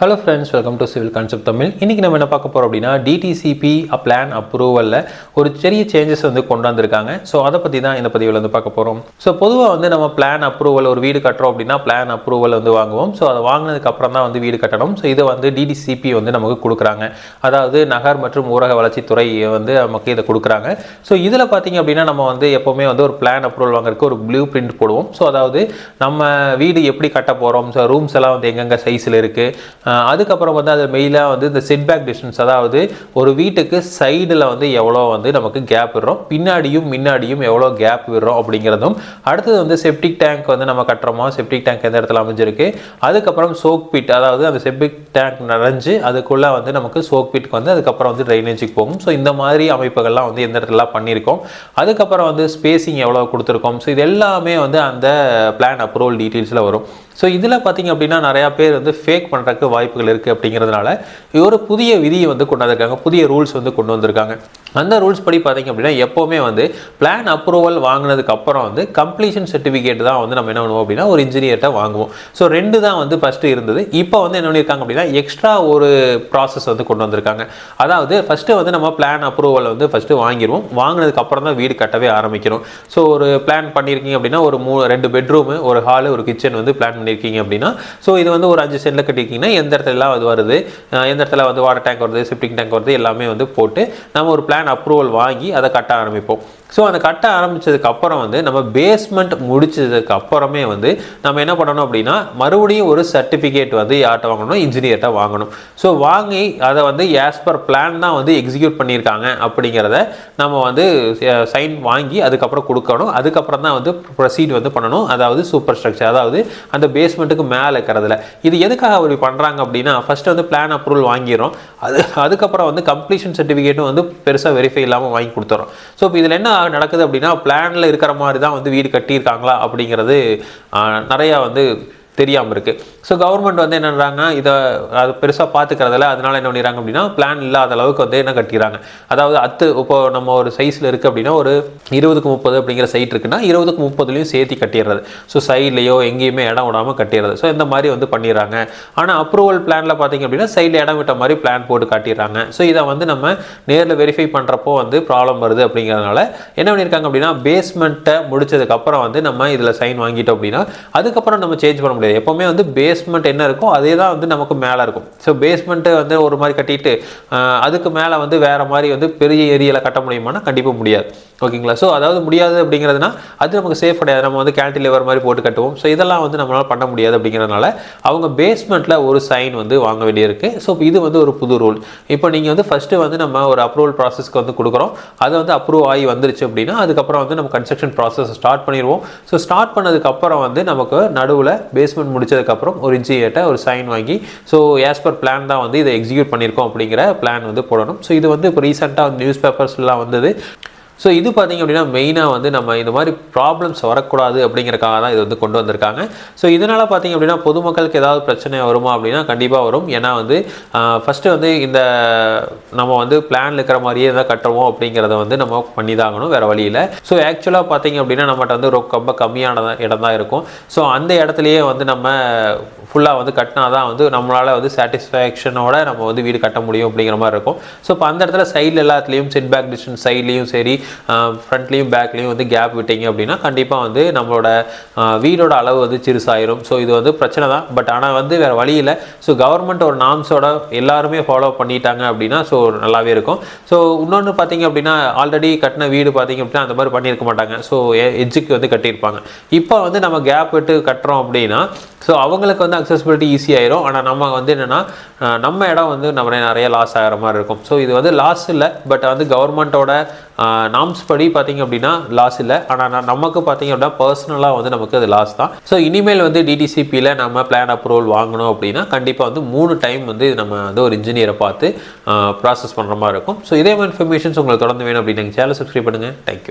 Hello friends welcome to civil concept Tamil இன்றைக்கி நம்ம என்ன பார்க்க போகிறோம் அப்படின்னா டிடிசிபி பிளான் அப்ரூவலில் ஒரு சிறிய சேஞ்சஸ் வந்து கொண்டு வந்திருக்காங்க ஸோ அதை பற்றி தான் இந்த பதிவில் வந்து பார்க்க போகிறோம் ஸோ பொதுவாக வந்து நம்ம பிளான் அப்ரூவல் ஒரு வீடு கட்டுறோம் அப்படின்னா பிளான் அப்ரூவல் வந்து வாங்குவோம். ஸோ அதை வாங்கினதுக்கு அப்புறம் தான் வந்து வீடு கட்டணும். ஸோ இதை வந்து டிடிசிபி வந்து நமக்கு கொடுக்குறாங்க. அதாவது நகர் மற்றும் ஊரக வளர்ச்சித்துறை வந்து நமக்கு இதை கொடுக்குறாங்க. ஸோ இதில் பார்த்தீங்க அப்படின்னா நம்ம வந்து எப்போவுமே வந்து ஒரு பிளான் அப்ரூவல் வாங்குறதுக்கு ஒரு ப்ளூ பிரிண்ட் போடுவோம். ஸோ அதாவது நம்ம வீடு எப்படி கட்ட போகிறோம் ஸோ ரூம்ஸ் எல்லாம் வந்து எங்கெங்கே சைஸில் இருக்குது அதுக்கப்புறம் வந்து அது மெயிலாக வந்து இந்த செட்பேக் டிஸ்டன்ஸ் அதாவது ஒரு வீட்டுக்கு சைடில் வந்து எவ்வளோ வந்து நமக்கு கேப் விடுறோம் பின்னாடியும் முன்னாடியும் எவ்வளோ கேப் விடுறோம் அப்படிங்கிறதும் அடுத்தது வந்து செப்டிக் டேங்க் வந்து நம்ம கட்டுறோமோ? செப்டிக் டேங்க் எந்த இடத்துல அமைஞ்சிருக்கு? அதுக்கப்புறம் சோக் பிட் அதாவது அந்த செப்டிக் டேங்க் நிறைஞ்சு அதுக்குள்ளே வந்து நமக்கு சோக் பிட்க்கு வந்து அதுக்கப்புறம் வந்து ட்ரைனேஜுக்கு போகும். ஸோ இந்த மாதிரி அமைப்புகள்லாம் வந்து எந்த இடத்துலலாம் பண்ணியிருக்கோம். அதுக்கப்புறம் வந்து ஸ்பேசிங் எவ்வளோ கொடுத்துருக்கோம். ஸோ இது எல்லாமே வந்து அந்த பிளான் அப்ரூவல் டீட்டெயில்ஸில் வரும். ஸோ இதில் பார்த்தீங்க அப்படின்னா நிறையா பேர் வந்து ஃபேக் பண்ணுறதுக்கு வாய்ப்புகள் இருக்குது அப்படிங்கிறதுனால ஒரு புதிய விதியை வந்து கொண்டு வந்திருக்காங்க. புதிய ரூல்ஸ் வந்து கொண்டு வந்திருக்காங்க. அந்த ரூல்ஸ் படி பார்த்தீங்க அப்படின்னா எப்போவுமே வந்து பிளான் அப்ரூவல் வாங்கினதுக்கு அப்புறம் வந்து கம்ப்ளீஷன் சர்டிஃபிகேட் தான் வந்து நம்ம என்ன பண்ணுவோம் அப்படின்னா ஒரு இன்ஜினியர்கிட்ட வாங்குவோம். ஸோ ரெண்டு தான் வந்து ஃபஸ்ட்டு இருந்தது. இப்போ வந்து என்ன பண்ணியிருக்காங்க அப்படின்னா எக்ஸ்ட்ரா ஒரு ப்ராசஸ் வந்து கொண்டு வந்திருக்காங்க. அதாவது ஃபஸ்ட்டு வந்து நம்ம பிளான் அப்ரூவல் வந்து ஃபஸ்ட்டு வாங்கிடுவோம் வாங்கினதுக்கு அப்புறம் தான் வீடு கட்டவே ஆரம்பிக்கிறோம். ஸோ ஒரு பிளான் பண்ணியிருக்கீங்க அப்படின்னா ஒரு மூணு ரெண்டு பெட்ரூமு ஒரு ஹாலு ஒரு கிச்சன் வந்து பிளான் பண்ணியிருக்கீங்க அப்படின்னா ஸோ இது வந்து ஒரு அஞ்சு சென்டில் கட்டியிருக்கீங்கன்னா எந்த இடத்துலலாம் அது வருது எந்த இடத்துல வந்து வாட்டர் டேங்க் வருது சிப்டிங் டேங்க் வருது எல்லாமே வந்து போட்டு நம்ம ஒரு பிளான் அப்ரூவல் வாங்கி அதை கட்ட ஆரம்பிப்போம். ஸோ அந்த கட்ட ஆரம்பித்ததுக்கு அப்புறம் வந்து நம்ம பேஸ்மெண்ட் முடிச்சதுக்கு அப்புறமே வந்து நம்ம என்ன பண்ணணும் அப்படின்னா மறுபடியும் ஒரு சர்டிஃபிகேட் வந்து யார்கிட்ட வாங்கணும் இன்ஜினியர்கிட்ட வாங்கணும். ஸோ வாங்கி அதை வந்து ஆஸ் பர் பிளான் தான் வந்து எக்ஸிக்யூட் பண்ணியிருக்காங்க அப்படிங்கிறத நம்ம வந்து சைன் வாங்கி அதுக்கப்புறம் கொடுக்கணும். அதுக்கப்புறம் தான் வந்து ப்ரொசீட் வந்து பண்ணணும். அதாவது சூப்பர் ஸ்ட்ரக்சர் அதாவது அந்த பேஸ்மெண்ட்டுக்கு மேலே இருக்கிறதுல. இது எதுக்காக அப்படி பண்ணுறாங்க அப்படின்னா ஃபஸ்ட்டு வந்து பிளான் அப்ரூவல் வாங்கிடும் அது அதுக்கப்புறம் வந்து கம்ப்ளீஷன் சர்டிஃபிகேட்டும் வந்து பெருசாக வெரிஃபை இல்லாமல் வாங்கி கொடுத்துறோம். ஸோ இப்போ இதில் என்ன நடக்குது அப்படின்னா பிளானில் இருக்கிற மாதிரி தான் வந்து வீடு கட்டியிருக்காங்களா அப்படிங்கிறது நிறையா வந்து தெரியாமல் இருக்குது ஸோ கவர்மெண்ட் வந்து என்னன்றாங்க இதை அது பெருசாக பார்த்துக்கிறதில்ல அதனால் என்ன பண்ணிடுறாங்க அப்படின்னா பிளான் இல்லாத அளவுக்கு வந்து என்ன கட்டிடுறாங்க? அதாவது அத்து இப்போ நம்ம ஒரு சைஸில் இருக்குது அப்படின்னா ஒரு இருபதுக்கு முப்பது அப்படிங்கிற சைட் இருக்குன்னா இருபதுக்கு முப்பதுலையும் சேர்த்து கட்டிடுறது. ஸோ சைட்லேயோ எங்கேயுமே இடம் விடாமல் கட்டிடுறது. ஸோ இந்த மாதிரி வந்து பண்ணிடுறாங்க. ஆனால் அப்ரூவல் பிளானில் பார்த்தீங்க அப்படின்னா சைடில் இடம் விட்ட மாதிரி பிளான் போட்டு காட்டிடுறாங்க. ஸோ இதை வந்து நம்ம நேரில் வெரிஃபை பண்ணுறப்போ வந்து ப்ராப்ளம் வருது அப்படிங்கிறதுனால என்ன பண்ணியிருக்காங்க அப்படின்னா பேஸ்மெண்ட்டை முடிச்சதுக்கப்புறம் வந்து நம்ம இதில் சைன் வாங்கிட்டோம் அப்படின்னா அதுக்கப்புறம் நம்ம சேஞ்ச் பண்ண முடியாது. எப்போவுமே வந்து பேஸ்மெண்ட் என்ன இருக்கோ அதே தான் வந்து நமக்கு மேலே இருக்கும். ஸோ பேஸ்மெண்ட்டு வந்து ஒரு மாதிரி கட்டிட்டு அதுக்கு மேலே வந்து வேறு மாதிரி வந்து பெரிய ஏரியாவில் கட்ட முடியுமானா கண்டிப்பாக முடியாது. ஓகேங்களா? ஸோ அதாவது முடியாது அப்படிங்கிறதுனா அது நமக்கு சேஃப் கிடையாது. நம்ம வந்து கேன்டிலிவர் மாதிரி போட்டு கட்டுவோம். ஸோ இதெல்லாம் வந்து நம்மளால் பண்ண முடியாது அப்படிங்கிறதுனால அவங்க பேஸ்மெண்ட்டில் ஒரு சைன் வந்து வாங்க வேண்டியிருக்கு. ஸோ இது வந்து ஒரு புது ரூல் இப்போ நீங்கள் வந்து ஃபஸ்ட்டு வந்து நம்ம ஒரு அப்ரூவல் ப்ராசஸ்க்கு வந்து கொடுக்குறோம். அது வந்து அப்ரூவ் ஆகி வந்துருச்சு அப்படின்னா அதுக்கப்புறம் வந்து நம்ம கன்ஸ்ட்ரக்ஷன் ப்ராசஸ் ஸ்டார்ட் பண்ணிடுவோம். ஸோ ஸ்டார்ட் பண்ணதுக்கப்புறம் வந்து நமக்கு நடுவில் பேஸ்மெண்ட் முடிச்சதுக்கப்புறம் ஒரு இன்ஜினியர்ட்ட ஒரு சைன் வாங்கி ஸோ ஆஸ் பர் பிளான் தான் வந்து இதை எக்ஸிக்யூட் பண்ணியிருக்கோம் அப்படிங்கிற பிளான் வந்து போடணும். ஸோ இது வந்து இப்போ ரீசெண்டாக நியூஸ் பேப்பர்ஸ்லாம் வந்தது. ஸோ இது பார்த்தீங்க அப்படின்னா மெயினாக வந்து நம்ம இந்த மாதிரி ப்ராப்ளம்ஸ் வரக்கூடாது அப்படிங்கிறக்காக தான் இது வந்து கொண்டு வந்திருக்காங்க. ஸோ இதனால் பார்த்தீங்க அப்படின்னா பொதுமக்களுக்கு ஏதாவது பிரச்சனை வருமா அப்படின்னா கண்டிப்பாக வரும். ஏன்னா வந்து ஃபஸ்ட்டு வந்து இந்த நம்ம வந்து பிளான் இருக்கிற மாதிரியே தான் கட்டுறோம் அப்படிங்கிறத வந்து நம்ம பண்ணி தான் வேறு வழியில் ஸோ ஆக்சுவலாக பார்த்தீங்க அப்படின்னா நம்மகிட்ட வந்து ரொம்ப கம்மியான இடம் தான் இருக்கும். ஸோ அந்த இடத்துலையே வந்து நம்ம ஃபுல்லாக வந்து கட்டினா தான் வந்து நம்மளால் வந்து சாட்டிஸ்ஃபேக்ஷனோட நம்ம வந்து வீடு கட்ட முடியும் அப்படிங்கிற மாதிரி இருக்கும். ஸோ இப்போ அந்த இடத்துல சைடில் எல்லாத்துலேயும் செட் பேக் டிஸ்டன்ஸ் சைட்லேயும் சரி ஃப்ரண்ட்லேயும் பேக்லேயும் வந்து கேப் விட்டீங்க அப்படின்னா கண்டிப்பாக வந்து நம்மளோட வீடோட அளவு வந்து சிறுசாயிரும். ஸோ இது வந்து பிரச்சனை தான். பட் ஆனால் வந்து வேறு வழி இல்லை. ஸோ கவர்மெண்ட் ஒரு நாம்ஸோட எல்லாருமே ஃபாலோ பண்ணிட்டாங்க அப்படின்னா ஸோ நல்லாவே இருக்கும். ஸோ இன்னொன்று பார்த்தீங்க அப்படின்னா ஆல்ரெடி கட்டின வீடு பார்த்தீங்க அப்படின்னா அந்த மாதிரி பண்ணியிருக்க மாட்டாங்க. ஸோ எட்ஜுக்கு வந்து கட்டியிருப்பாங்க. இப்போ வந்து நம்ம கேப் விட்டு கட்டுறோம் அப்படின்னா ஸோ அவங்களுக்கு வந்து அக்சசிபிலிட்டி ஈஸியாயிரும் ஆனால் நம்ம வந்து என்னென்னா நம்ம இடம் வந்து நம்ம நிறைய லாஸ் ஆகிற மாதிரி இருக்கும். ஸோ இது வந்து லாஸ் இல்லை. பட் வந்து கவர்மெண்ட்டோட நாம்ஸ் படி பார்த்தீங்க அப்படின்னா லாஸ் இல்லை. ஆனால் நமக்கு பார்த்தீங்க அப்படின்னா பர்சனலாக வந்து நமக்கு அது லாஸ் தான். ஸோ இனிமேல் வந்து டிடிசிபியில் நம்ம பிளான் அப்ரூவல் வாங்கணும் அப்படின்னா கண்டிப்பாக வந்து மூணு டைம் வந்து நம்ம வந்து ஒரு இன்ஜினியரை பார்த்து ப்ராசஸ் பண்ணுற மாதிரி இருக்கும். ஸோ இதே மாதிரி இன்ஃபர்மேஷன்ஸ் உங்களுக்கு தொடர்ந்து வேணும் அப்படின்னு சேனல் சப்ஸ்கிரைப் பண்ணுங்கள் தேங்க்யூ